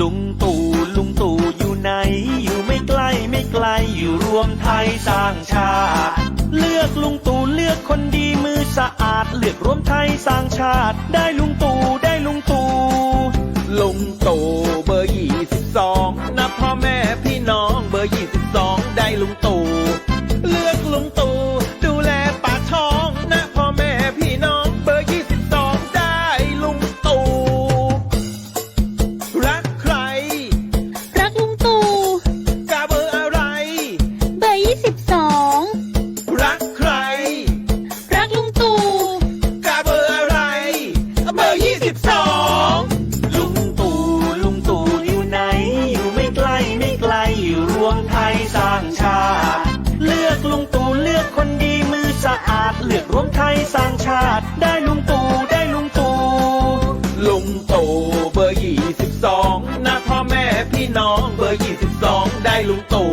ลุงตู่ลุงตู่อยู่ไหน อยู่ไม่ไกลไม่ไกลอยู่รวมไทยสร้างชาติ เลือกลุงตู่เลือกคนดีมือสะอาด เลือกรวมไทยสร้างชาติ ได้ลุงตู่ได้ลุงตู่ลุงตู่เบอร์ยี่สิบสองนับพ่อแม่พี่น้องเบอร์ยี่สิบสองได้ลุงตู่ ไทยสร้างชาติ เลือกลุงตู่เลือกคนดีมือสะอาด เลือกรวมไทยสร้างชาติ ได้ลุงตู่ได้ลุงตู่ลุงตู่เบอร์ยี่สิบสองนะพ่อแม่พี่น้องเบอร์ยี่สิบสองได้ลุงตู่